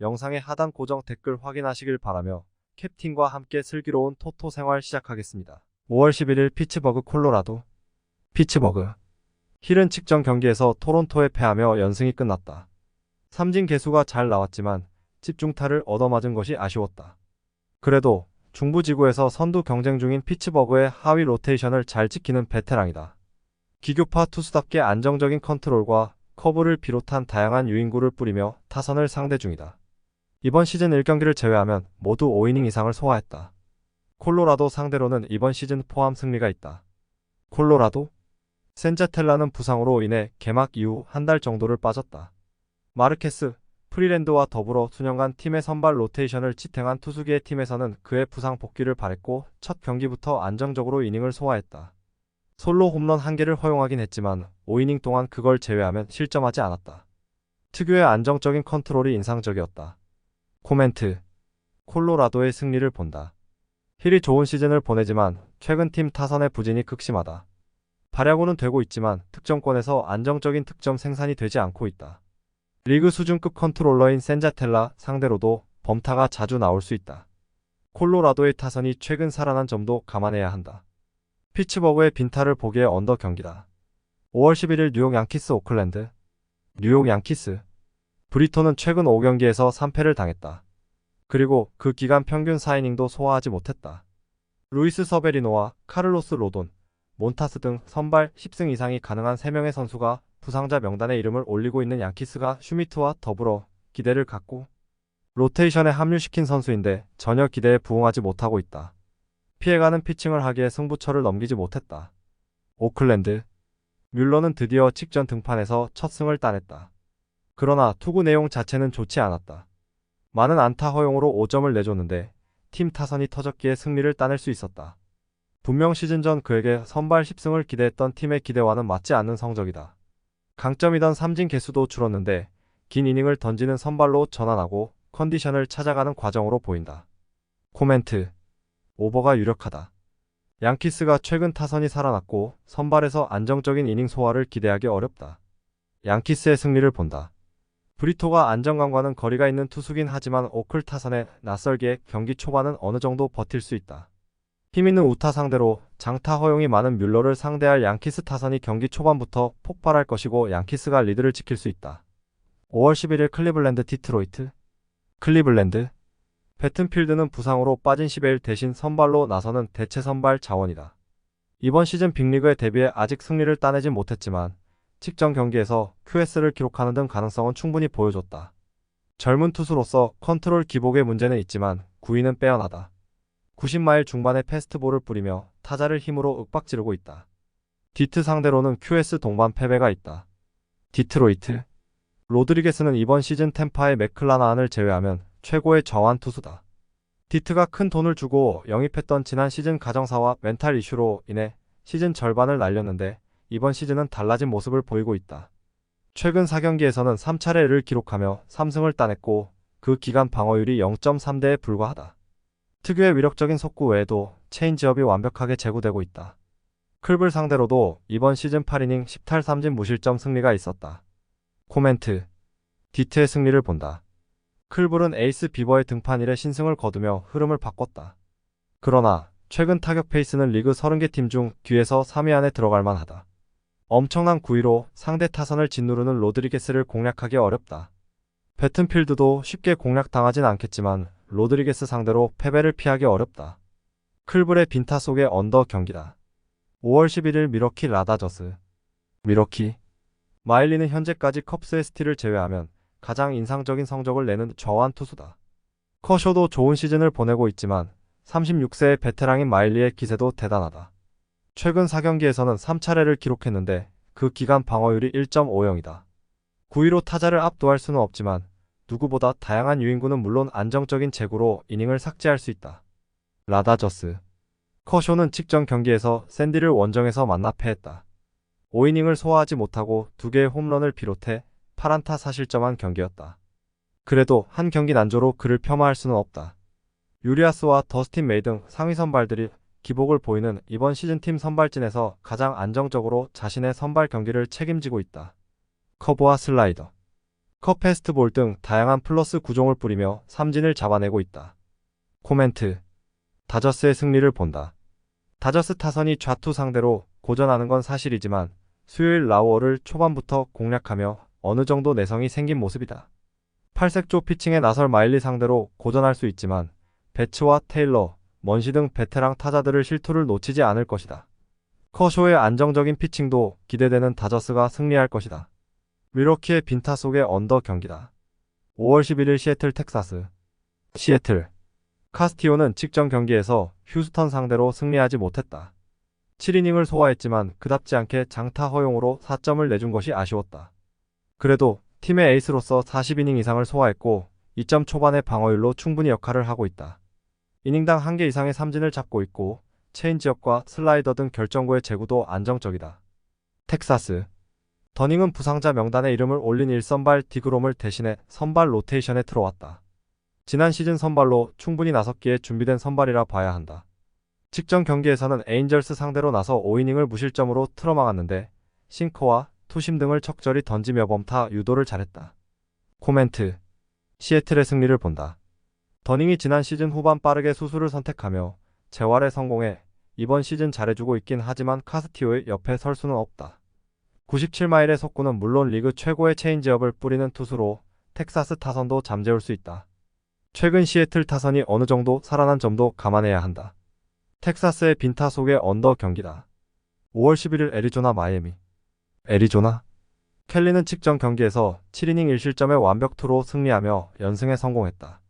영상의 하단 고정 댓글 확인하시길 바라며 캡틴과 함께 슬기로운 토토 생활 시작하겠습니다. 5월 11일 피츠버그 콜로라도 피츠버그 힐은 직전 경기에서 토론토에 패하며 연승이 끝났다. 삼진 개수가 잘 나왔지만 집중타를 얻어맞은 것이 아쉬웠다. 그래도 중부지구에서 선두 경쟁 중인 피츠버그의 하위 로테이션을 잘 지키는 베테랑이다. 기교파 투수답게 안정적인 컨트롤과 커브를 비롯한 다양한 유인구를 뿌리며 타선을 상대 중이다. 이번 시즌 1경기를 제외하면 모두 5이닝 이상을 소화했다. 콜로라도 상대로는 이번 시즌 포함 승리가 있다. 콜로라도? 센자텔라는 부상으로 인해 개막 이후 한 달 정도를 빠졌다. 마르케스, 프리랜드와 더불어 수년간 팀의 선발 로테이션을 지탱한 투수기의 팀에서는 그의 부상 복귀를 바랬고 첫 경기부터 안정적으로 이닝을 소화했다. 솔로 홈런 한 개를 허용하긴 했지만 5이닝 동안 그걸 제외하면 실점하지 않았다. 특유의 안정적인 컨트롤이 인상적이었다. 코멘트 콜로라도의 승리를 본다. 힐이 좋은 시즌을 보내지만 최근 팀 타선의 부진이 극심하다. 발야구는 되고 있지만 득점권에서 안정적인 득점 생산이 되지 않고 있다. 리그 수준급 컨트롤러인 센자텔라 상대로도 범타가 자주 나올 수 있다. 콜로라도의 타선이 최근 살아난 점도 감안해야 한다. 피츠버그의 빈타를 보기에 언더 경기다. 5월 11일 뉴욕 양키스 오클랜드 뉴욕 양키스 브리토는 최근 5경기에서 3패를 당했다. 그리고 그 기간 평균 4이닝도 소화하지 못했다. 루이스 서베리노와 카를로스 로돈, 몬타스 등 선발 10승 이상이 가능한 3명의 선수가 부상자 명단에 이름을 올리고 있는 양키스가 슈미트와 더불어 기대를 갖고 로테이션에 합류시킨 선수인데 전혀 기대에 부응하지 못하고 있다. 피해가는 피칭을 하기에 승부처를 넘기지 못했다. 오클랜드 뮬러는 드디어 직전 등판에서 첫 승을 따냈다. 그러나 투구 내용 자체는 좋지 않았다. 많은 안타 허용으로 5점을 내줬는데 팀 타선이 터졌기에 승리를 따낼 수 있었다. 분명 시즌 전 그에게 선발 10승을 기대했던 팀의 기대와는 맞지 않는 성적이다. 강점이던 삼진 개수도 줄었는데 긴 이닝을 던지는 선발로 전환하고 컨디션을 찾아가는 과정으로 보인다. 코멘트 오버가 유력하다. 양키스가 최근 타선이 살아났고 선발에서 안정적인 이닝 소화를 기대하기 어렵다. 양키스의 승리를 본다. 브리토가 안정감과는 거리가 있는 투수긴 하지만 오클 타선에 낯설기에 경기 초반은 어느 정도 버틸 수 있다. 힘있는 우타 상대로 장타 허용이 많은 뮬러를 상대할 양키스 타선이 경기 초반부터 폭발할 것이고 양키스가 리드를 지킬 수 있다. 5월 11일 클리블랜드 디트로이트 클리블랜드 배튼필드는 부상으로 빠진 10일 대신 선발로 나서는 대체 선발 자원이다. 이번 시즌 빅리그에 대비해 아직 승리를 따내진 못했지만 직전 경기에서 QS를 기록하는 등 가능성은 충분히 보여줬다. 젊은 투수로서 컨트롤 기복의 문제는 있지만 구위는 빼어나다. 90마일 중반에 패스트볼을 뿌리며 타자를 힘으로 윽박지르고 있다. 디트 상대로는 QS 동반 패배가 있다. 디트로이트 로드리게스는 이번 시즌 템파의 맥클라나안을 제외하면 최고의 저완 투수다. 디트가 큰 돈을 주고 영입했던 지난 시즌 가정사와 멘탈 이슈로 인해 시즌 절반을 날렸는데 이번 시즌은 달라진 모습을 보이고 있다. 최근 4경기에서는 3차례를 기록하며 3승을 따냈고 그 기간 방어율이 0.3대에 불과하다. 특유의 위력적인 속구 외에도 체인지업이 완벽하게 제구되고 있다. 클블 상대로도 이번 시즌 8이닝 10탈 3진 무실점 승리가 있었다. 코멘트 디트의 승리를 본다. 클블은 에이스 비버의 등판 이래 신승을 거두며 흐름을 바꿨다. 그러나 최근 타격 페이스는 리그 30개 팀 중 뒤에서 3위 안에 들어갈 만하다. 엄청난 구위로 상대 타선을 짓누르는 로드리게스를 공략하기 어렵다. 배튼필드도 쉽게 공략당하진 않겠지만 로드리게스 상대로 패배를 피하기 어렵다. 클블의 빈타 속의 언더 경기다. 5월 11일 미러키 라다저스 미러키 마일리는 현재까지 컵스의 스틸을 제외하면 가장 인상적인 성적을 내는 저완 투수다. 커쇼도 좋은 시즌을 보내고 있지만 36세의 베테랑인 마일리의 기세도 대단하다. 최근 4경기에서는 3차례를 기록했는데 그 기간 방어율이 1.50이다. 9위로 타자를 압도할 수는 없지만 누구보다 다양한 유인구는 물론 안정적인 제구로 이닝을 삭제할 수 있다. 라다저스 커쇼는 직전 경기에서 샌디를 원정에서 만나 패했다. 5이닝을 소화하지 못하고 2개의 홈런을 비롯해 8안타 사실점한 경기였다. 그래도 한 경기 난조로 그를 폄하할 수는 없다. 유리아스와 더스틴 메이 등 상위 선발들이 기복을 보이는 이번 시즌 팀 선발진에서 가장 안정적으로 자신의 선발 경기를 책임지고 있다. 커브와 슬라이더, 컵 페스트볼 등 다양한 플러스 구종을 뿌리며 삼진을 잡아내고 있다. 코멘트 다저스의 승리를 본다. 다저스 타선이 좌투 상대로 고전하는 건 사실이지만 수요일 라우어를 초반부터 공략하며 어느 정도 내성이 생긴 모습이다. 팔색조 피칭에 나설 마일리 상대로 고전할 수 있지만 배츠와 테일러, 먼시 등 베테랑 타자들을 실투를 놓치지 않을 것이다. 커쇼의 안정적인 피칭도 기대되는 다저스가 승리할 것이다. 위로키의 빈타 속의 언더 경기다. 5월 11일 시애틀 텍사스 시애틀 카스티오는 직전 경기에서 휴스턴 상대로 승리하지 못했다. 7이닝을 소화했지만 그답지 않게 장타 허용으로 4점을 내준 것이 아쉬웠다. 그래도 팀의 에이스로서 40이닝 이상을 소화했고 2점 초반의 방어율로 충분히 역할을 하고 있다. 이닝당 1개 이상의 삼진을 잡고 있고 체인지업과 슬라이더 등 결정구의 제구도 안정적이다. 텍사스 더닝은 부상자 명단에 이름을 올린 1선발 디그롬을 대신해 선발 로테이션에 들어왔다. 지난 시즌 선발로 충분히 나섰기에 준비된 선발이라 봐야 한다. 직전 경기에서는 에인절스 상대로 나서 5이닝을 무실점으로 틀어막았는데 싱커와 투심 등을 적절히 던지며 범타 유도를 잘했다. 코멘트 시애틀의 승리를 본다. 더닝이 지난 시즌 후반 빠르게 수술을 선택하며 재활에 성공해 이번 시즌 잘해주고 있긴 하지만 카스티오의 옆에 설 수는 없다. 97마일의 속구는 물론 리그 최고의 체인지업을 뿌리는 투수로 텍사스 타선도 잠재울 수 있다. 최근 시애틀 타선이 어느 정도 살아난 점도 감안해야 한다. 텍사스의 빈타 속의 언더 경기다. 5월 11일 애리조나 마이애미. 애리조나? 켈리는 직전 경기에서 7이닝 1실점의 완벽투로 승리하며 연승에 성공했다.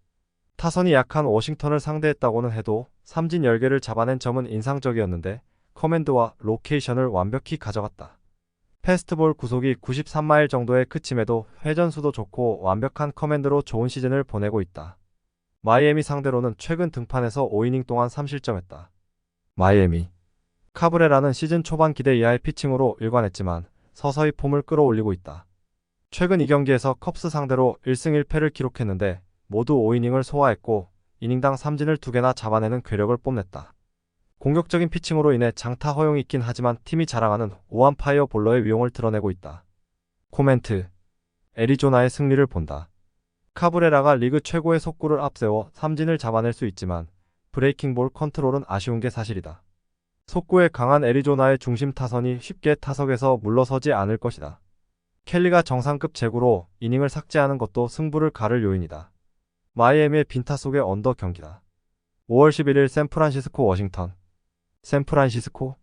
타선이 약한 워싱턴을 상대했다고는 해도 삼진 10개를 잡아낸 점은 인상적이었는데 커맨드와 로케이션을 완벽히 가져갔다. 페스트볼 구속이 93마일 정도에 그침에도 회전수도 좋고 완벽한 커맨드로 좋은 시즌을 보내고 있다. 마이애미 상대로는 최근 등판에서 5이닝 동안 3실점했다. 마이애미 카브레라는 시즌 초반 기대 이하의 피칭으로 일관했지만 서서히 폼을 끌어올리고 있다. 최근 2경기에서 컵스 상대로 1승 1패를 기록했는데 모두 5이닝을 소화했고 이닝당 3진을 2개나 잡아내는 괴력을 뽐냈다. 공격적인 피칭으로 인해 장타 허용이 있긴 하지만 팀이 자랑하는 오한 파이어 볼러의 위용을 드러내고 있다. 코멘트 애리조나의 승리를 본다. 카브레라가 리그 최고의 속구를 앞세워 삼진을 잡아낼 수 있지만 브레이킹 볼 컨트롤은 아쉬운 게 사실이다. 속구에 강한 애리조나의 중심 타선이 쉽게 타석에서 물러서지 않을 것이다. 켈리가 정상급 제구로 이닝을 삭제하는 것도 승부를 가를 요인이다. 마이애미의 빈타 속의 언더 경기다. 5월 11일 샌프란시스코 워싱턴 샌프란시스코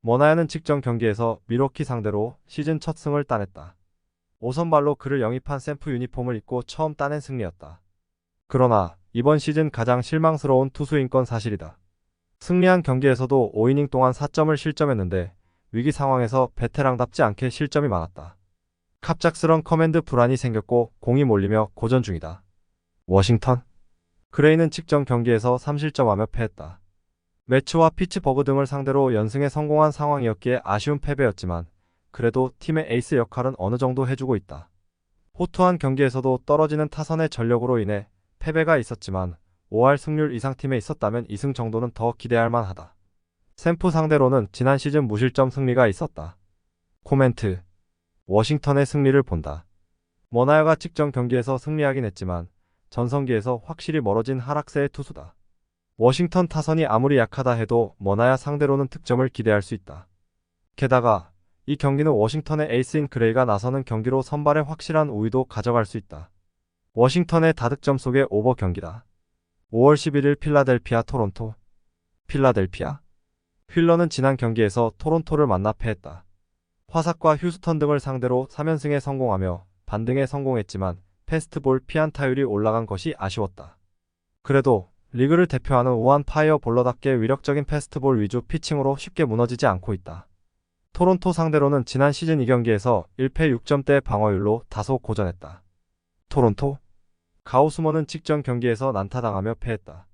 머나야는 직전 경기에서 미로키 상대로 시즌 첫 승을 따냈다. 5선발로 그를 영입한 샘프 유니폼을 입고 처음 따낸 승리였다. 그러나 이번 시즌 가장 실망스러운 투수인 건 사실이다. 승리한 경기에서도 5이닝 동안 4점을 실점했는데 위기 상황에서 베테랑답지 않게 실점이 많았다. 갑작스런 커맨드 불안이 생겼고 공이 몰리며 고전 중이다. 워싱턴 그레이는 직전 경기에서 3실점하며 패했다. 매츠와 피츠버그 등을 상대로 연승에 성공한 상황이었기에 아쉬운 패배였지만 그래도 팀의 에이스 역할은 어느 정도 해주고 있다. 호투한 경기에서도 떨어지는 타선의 전력으로 인해 패배가 있었지만 5할 승률 이상 팀에 있었다면 2승 정도는 더 기대할 만하다. 샘프 상대로는 지난 시즌 무실점 승리가 있었다. 코멘트 워싱턴의 승리를 본다. 머나야가 직전 경기에서 승리하긴 했지만 전성기에서 확실히 멀어진 하락세의 투수다. 워싱턴 타선이 아무리 약하다 해도 머나야 상대로는 득점을 기대할 수 있다. 게다가 이 경기는 워싱턴의 에이스인 그레이가 나서는 경기로 선발의 확실한 우위도 가져갈 수 있다. 워싱턴의 다득점 속의 오버 경기다. 5월 11일 필라델피아 토론토 필라델피아 휠러는 지난 경기에서 토론토를 만나 패했다. 화삭과 휴스턴 등을 상대로 3연승에 성공하며 반등에 성공했지만 패스트볼 피안타율이 올라간 것이 아쉬웠다. 그래도 리그를 대표하는 우한 파이어 볼러답게 위력적인 패스트볼 위주 피칭으로 쉽게 무너지지 않고 있다. 토론토 상대로는 지난 시즌 2경기에서 1패 6점대 방어율로 다소 고전했다. 토론토 가우스먼은 직전 경기에서 난타당하며 패했다.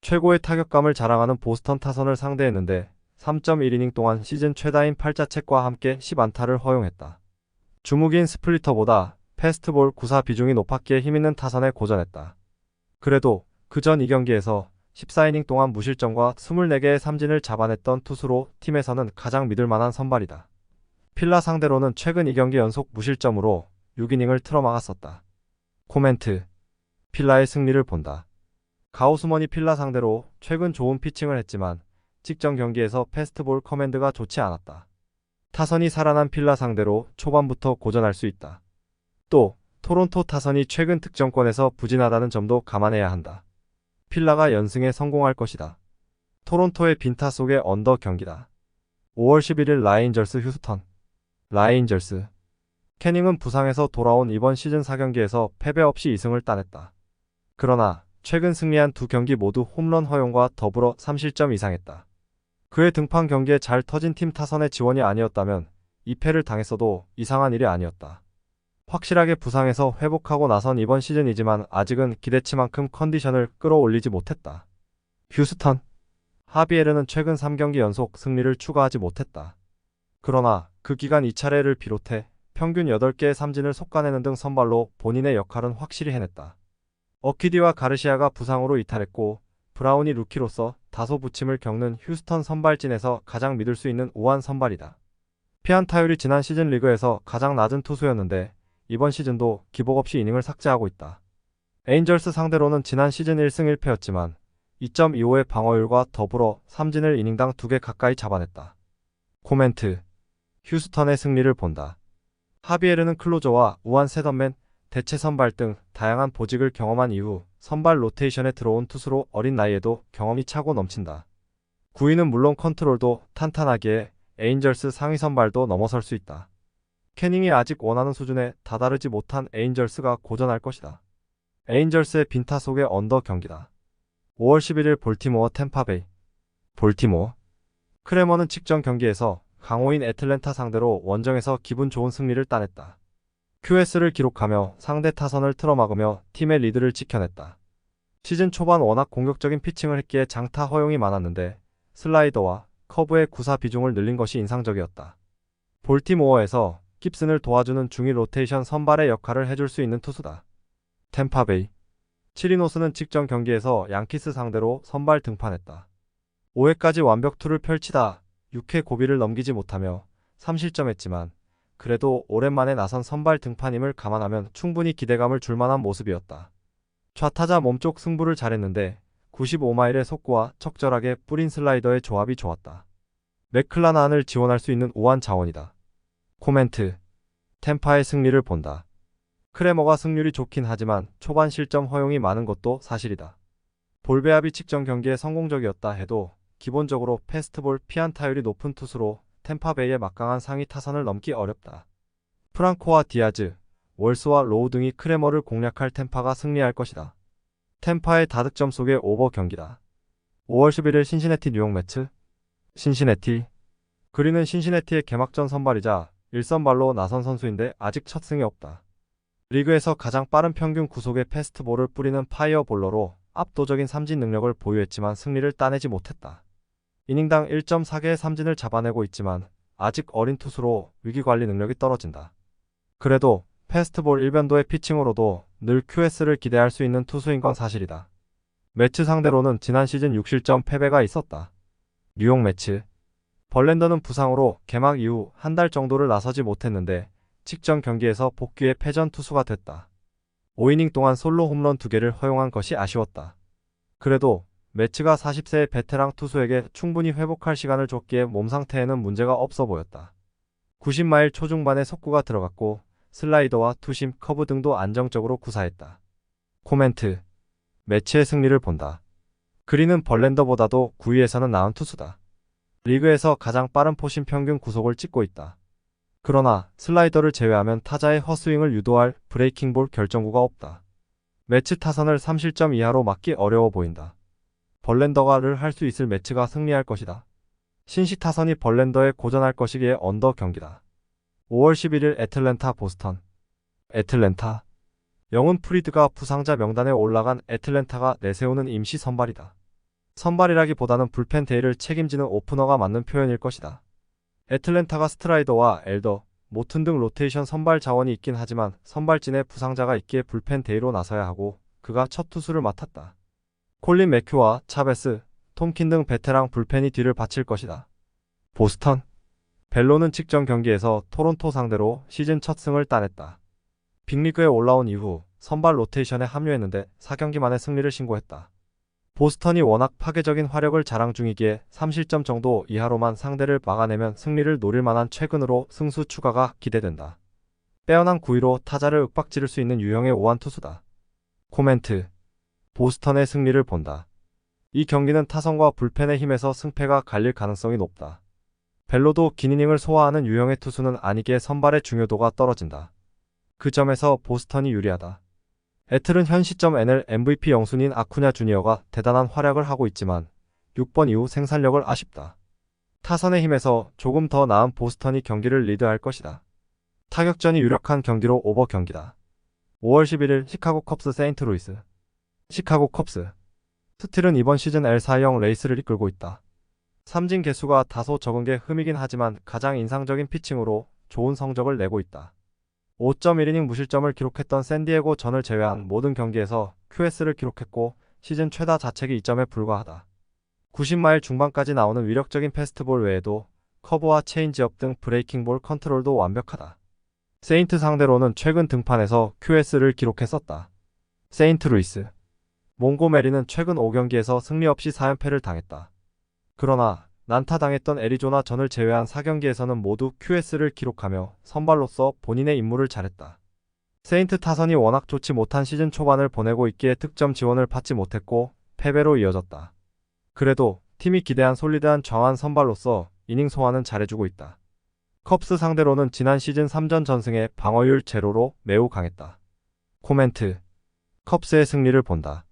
최고의 타격감을 자랑하는 보스턴 타선을 상대했는데 3.1이닝 동안 시즌 최다인 8자책과 함께 10안타를 허용했다. 주무기인 스플리터보다 패스트볼 구사 비중이 높았기에 힘있는 타선에 고전했다. 그래도 그 전 이 경기에서 14이닝 동안 무실점과 24개의 삼진을 잡아냈던 투수로 팀에서는 가장 믿을 만한 선발이다. 필라 상대로는 최근 2경기 연속 무실점으로 6이닝을 틀어막았었다. 코멘트 필라의 승리를 본다. 가오스먼이 필라 상대로 최근 좋은 피칭을 했지만 직전 경기에서 패스트볼 커맨드가 좋지 않았다. 타선이 살아난 필라 상대로 초반부터 고전할 수 있다. 또 토론토 타선이 최근 득점권에서 부진하다는 점도 감안해야 한다. 필라가 연승에 성공할 것이다. 토론토의 빈타 속의 언더 경기다. 5월 11일 라인저스 휴스턴 라인저스 캐닝은 부상에서 돌아온 이번 시즌 4경기에서 패배 없이 2승을 따냈다. 그러나 최근 승리한 두 경기 모두 홈런 허용과 더불어 3실점 이상했다. 그의 등판 경기에 잘 터진 팀 타선의 지원이 아니었다면 2패를 당했어도 이상한 일이 아니었다. 확실하게 부상에서 회복하고 나선 이번 시즌이지만 아직은 기대치만큼 컨디션을 끌어올리지 못했다. 휴스턴 하비에르는 최근 3경기 연속 승리를 추가하지 못했다. 그러나 그 기간 2차례를 비롯해 평균 8개의 삼진을 속가내는 등 선발로 본인의 역할은 확실히 해냈다. 어키디와 가르시아가 부상으로 이탈했고 브라운이 루키로서 다소 부침을 겪는 휴스턴 선발진에서 가장 믿을 수 있는 우한 선발이다. 피안 타율이 지난 시즌 리그에서 가장 낮은 투수였는데 이번 시즌도 기복 없이 이닝을 삭제하고 있다. 에인절스 상대로는 지난 시즌 1승 1패였지만 2.25의 방어율과 더불어 삼진을 이닝당 2개 가까이 잡아냈다. 코멘트 휴스턴의 승리를 본다. 하비에르는 클로저와 우한 세던맨, 대체 선발 등 다양한 보직을 경험한 이후 선발 로테이션에 들어온 투수로 어린 나이에도 경험이 차고 넘친다. 9위는 물론 컨트롤도 탄탄하기에 에인절스 상위 선발도 넘어설 수 있다. 캐닝이 아직 원하는 수준에 다다르지 못한 에인절스가 고전할 것이다. 에인절스의 빈타 속의 언더 경기다. 5월 11일 볼티모어 템파베이 볼티모어 크레머는 직전 경기에서 강호인 애틀랜타 상대로 원정에서 기분 좋은 승리를 따냈다. QS를 기록하며 상대 타선을 틀어막으며 팀의 리드를 지켜냈다. 시즌 초반 워낙 공격적인 피칭을 했기에 장타 허용이 많았는데 슬라이더와 커브의 구사 비중을 늘린 것이 인상적이었다. 볼티모어에서 깁슨을 도와주는 중위 로테이션 선발의 역할을 해줄 수 있는 투수다. 템파베이 치리노스는 직전 경기에서 양키스 상대로 선발 등판했다. 5회까지 완벽 투를 펼치다 6회 고비를 넘기지 못하며 3실점했지만 그래도 오랜만에 나선 선발 등판임을 감안하면 충분히 기대감을 줄 만한 모습이었다. 좌타자 몸쪽 승부를 잘했는데 95마일의 속구와 적절하게 뿌린 슬라이더의 조합이 좋았다. 맥클라난을 지원할 수 있는 우한 자원이다. 코멘트 템파의 승리를 본다. 크레머가 승률이 좋긴 하지만 초반 실점 허용이 많은 것도 사실이다. 볼베압이 직전 경기에 성공적이었다 해도 기본적으로 패스트볼 피안 타율이 높은 투수로 템파베이의 막강한 상위 타선을 넘기 어렵다. 프랑코와 디아즈, 월스와 로우 등이 크레머를 공략할 템파가 승리할 것이다. 템파의 다득점 속의 오버 경기다. 5월 11일 신시내티 뉴욕 매츠 신시내티 그리는 신시내티의 개막전 선발이자 1선발로 나선 선수인데 아직 첫 승이 없다. 리그에서 가장 빠른 평균 구속의 패스트볼을 뿌리는 파이어볼러로 압도적인 삼진 능력을 보유했지만 승리를 따내지 못했다. 이닝당 1.4개의 삼진을 잡아내고 있지만 아직 어린 투수로 위기관리 능력이 떨어진다. 그래도 패스트볼 일변도의 피칭으로도 늘 QS를 기대할 수 있는 투수인 건 사실이다. 매치 상대로는 지난 시즌 6실점 패배가 있었다. 뉴욕 매치 벌렌더는 부상으로 개막 이후 한 달 정도를 나서지 못했는데 직전 경기에서 복귀의 패전 투수가 됐다. 5이닝 동안 솔로 홈런 2개를 허용한 것이 아쉬웠다. 그래도 매치가 40세의 베테랑 투수에게 충분히 회복할 시간을 줬기에 몸 상태에는 문제가 없어 보였다. 90마일 초중반에 속구가 들어갔고 슬라이더와 투심, 커브 등도 안정적으로 구사했다. 코멘트 매치의 승리를 본다. 그리는 벌렌더보다도 9위에서는 나은 투수다. 리그에서 가장 빠른 포심 평균 구속을 찍고 있다. 그러나 슬라이더를 제외하면 타자의 헛스윙을 유도할 브레이킹볼 결정구가 없다. 매치 타선을 3실점 이하로 막기 어려워 보인다. 벌렌더가를 할 수 있을 매치가 승리할 것이다. 신시 타선이 벌렌더에 고전할 것이기에 언더 경기다. 5월 11일 애틀랜타 보스턴 애틀랜타 영은 프리드가 부상자 명단에 올라간 애틀랜타가 내세우는 임시 선발이다. 선발이라기보다는 불펜 대회를 책임지는 오프너가 맞는 표현일 것이다. 애틀랜타가 스트라이더와 엘더, 모튼 등 로테이션 선발 자원이 있긴 하지만 선발진에 부상자가 있기에 불펜 대회로 나서야 하고 그가 첫 투수를 맡았다. 콜린 맥큐와 차베스, 톰킨 등 베테랑 불펜이 뒤를 바칠 것이다. 보스턴 벨로는 직전 경기에서 토론토 상대로 시즌 첫 승을 따냈다. 빅리그에 올라온 이후 선발 로테이션에 합류했는데 4경기 만에 승리를 신고했다. 보스턴이 워낙 파괴적인 화력을 자랑 중이기에 3실점 정도 이하로만 상대를 막아내면 승리를 노릴 만한 최근으로 승수 추가가 기대된다. 빼어난 구위로 타자를 윽박지를 수 있는 유형의 오한 투수다. 코멘트 보스턴의 승리를 본다. 이 경기는 타선과 불펜의 힘에서 승패가 갈릴 가능성이 높다. 벨로도 긴 이닝을 소화하는 유형의 투수는 아니기에 선발의 중요도가 떨어진다. 그 점에서 보스턴이 유리하다. 애틀은 현 시점 NL MVP 영순인 아쿠냐 주니어가 대단한 활약을 하고 있지만 6번 이후 생산력을 아쉽다. 타선의 힘에서 조금 더 나은 보스턴이 경기를 리드할 것이다. 타격전이 유력한 경기로 오버 경기다. 5월 11일 시카고 컵스 세인트루이스 시카고 컵스 스틸은 이번 시즌 L4형 레이스를 이끌고 있다. 삼진 개수가 다소 적은 게 흠이긴 하지만 가장 인상적인 피칭으로 좋은 성적을 내고 있다. 5.1이닝 무실점을 기록했던 샌디에고 전을 제외한 모든 경기에서 QS를 기록했고 시즌 최다 자책이 2점에 불과하다. 90마일 중반까지 나오는 위력적인 패스트볼 외에도 커브와 체인지업 등 브레이킹볼 컨트롤도 완벽하다. 세인트 상대로는 최근 등판에서 QS를 기록했었다. 세인트 루이스 몽고메리는 최근 5경기에서 승리 없이 4연패를 당했다. 그러나 난타당했던 애리조나 전을 제외한 4경기에서는 모두 QS를 기록하며 선발로서 본인의 임무를 잘했다. 세인트 타선이 워낙 좋지 못한 시즌 초반을 보내고 있기에 득점 지원을 받지 못했고 패배로 이어졌다. 그래도 팀이 기대한 솔리드한 정한 선발로서 이닝 소화는 잘해주고 있다. 컵스 상대로는 지난 시즌 3전 전승에 방어율 제로로 매우 강했다. 코멘트 컵스의 승리를 본다.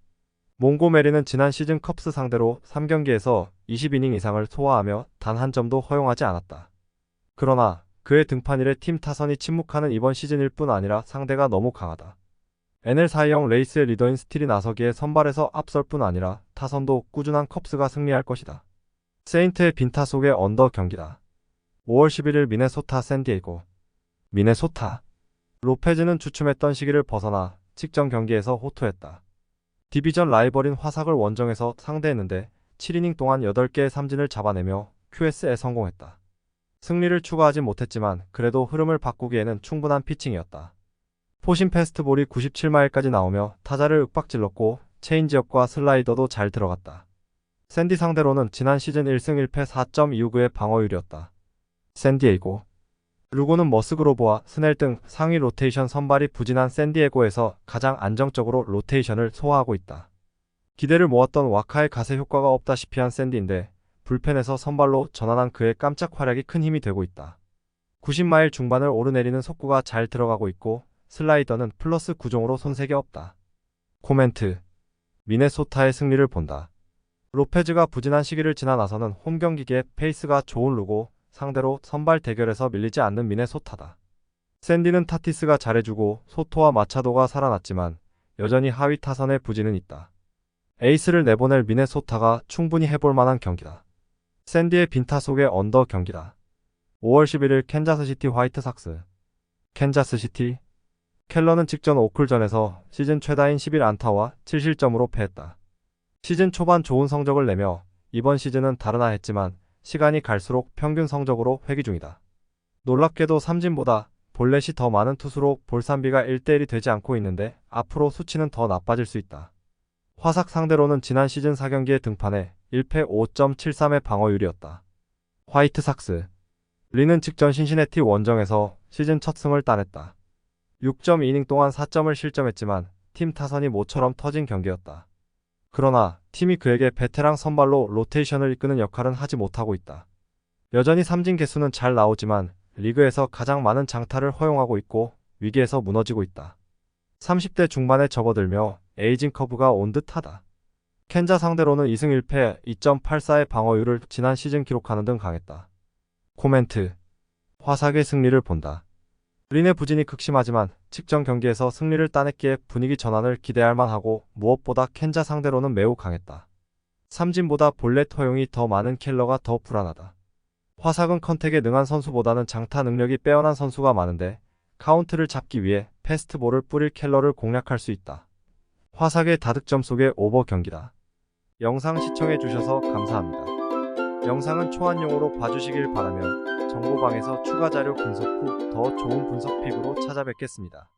몽고메리는 지난 시즌 컵스 상대로 3경기에서 20이닝 이상을 소화하며 단 한 점도 허용하지 않았다. 그러나 그의 등판 일에 팀 타선이 침묵하는 이번 시즌일 뿐 아니라 상대가 너무 강하다. NL 4형 레이스의 리더인 스틸이 나서기에 선발에서 앞설 뿐 아니라 타선도 꾸준한 컵스가 승리할 것이다. 세인트의 빈타 속의 언더 경기다. 5월 11일 미네소타 샌디에고 미네소타 로페즈는 주춤했던 시기를 벗어나 직전 경기에서 호투했다. 디비전 라이벌인 화삭을 원정에서 상대했는데 7이닝 동안 8개의 삼진을 잡아내며 QS에 성공했다. 승리를 추가하지 못했지만 그래도 흐름을 바꾸기에는 충분한 피칭이었다. 포신 패스트볼이 97마일까지 나오며 타자를 윽박질렀고 체인지업과 슬라이더도 잘 들어갔다. 샌디 상대로는 지난 시즌 1승 1패 4.29의 방어율이었다. 샌디에이고 루고는 머스그로브와 스넬 등 상위 로테이션 선발이 부진한 샌디에고에서 가장 안정적으로 로테이션을 소화하고 있다. 기대를 모았던 와카의 가세 효과가 없다시피 한 샌디인데 불펜에서 선발로 전환한 그의 깜짝 활약이 큰 힘이 되고 있다. 90마일 중반을 오르내리는 속구가 잘 들어가고 있고 슬라이더는 플러스 9종으로 손색이 없다. 코멘트 미네소타의 승리를 본다. 로페즈가 부진한 시기를 지나 나서는 홈 경기기에 페이스가 좋은 루고 상대로 선발 대결에서 밀리지 않는 미네소타다. 샌디는 타티스가 잘해주고 소토와 마차도가 살아났지만 여전히 하위 타선의 부진은 있다. 에이스를 내보낼 미네소타가 충분히 해볼 만한 경기다. 샌디의 빈타 속의 언더 경기다. 5월 11일 캔자스시티 화이트삭스 캔자스시티 켈러는 직전 오클전에서 시즌 최다인 11안타와 7실점으로 패했다. 시즌 초반 좋은 성적을 내며 이번 시즌은 다르나 했지만 시간이 갈수록 평균 성적으로 회귀 중이다. 놀랍게도 삼진보다 볼넷이 더 많은 투수로 볼산비가 1대1이 되지 않고 있는데 앞으로 수치는 더 나빠질 수 있다. 화삭 상대로는 지난 시즌 4경기에 등판해 1패 5.73의 방어율이었다. 화이트 삭스 리는 직전 신시내티 원정에서 시즌 첫 승을 따냈다. 6.2이닝 동안 4점을 실점했지만 팀 타선이 모처럼 터진 경기였다. 그러나 팀이 그에게 베테랑 선발로 로테이션을 이끄는 역할은 하지 못하고 있다. 여전히 삼진 개수는 잘 나오지만 리그에서 가장 많은 장타를 허용하고 있고 위기에서 무너지고 있다. 30대 중반에 접어들며 에이징 커브가 온 듯하다. 켄자 상대로는 2승 1패 2.84의 방어율을 지난 시즌 기록하는 등 강했다. 코멘트 화삭의 승리를 본다. 린의 부진이 극심하지만 측정 경기에서 승리를 따냈기에 분위기 전환을 기대할 만하고 무엇보다 켄자 상대로는 매우 강했다. 삼진보다 볼넷 허용이 더 많은 켈러가 더 불안하다. 화삭은 컨택에 능한 선수보다는 장타 능력이 빼어난 선수가 많은데 카운트를 잡기 위해 패스트볼을 뿌릴 켈러를 공략할 수 있다. 화삭의 다득점 속의 오버 경기다. 영상 시청해 주셔서 감사합니다. 영상은 초안용으로 봐주시길 바라며 정보방에서 추가 자료 분석 후 더 좋은 분석 픽으로 찾아뵙겠습니다.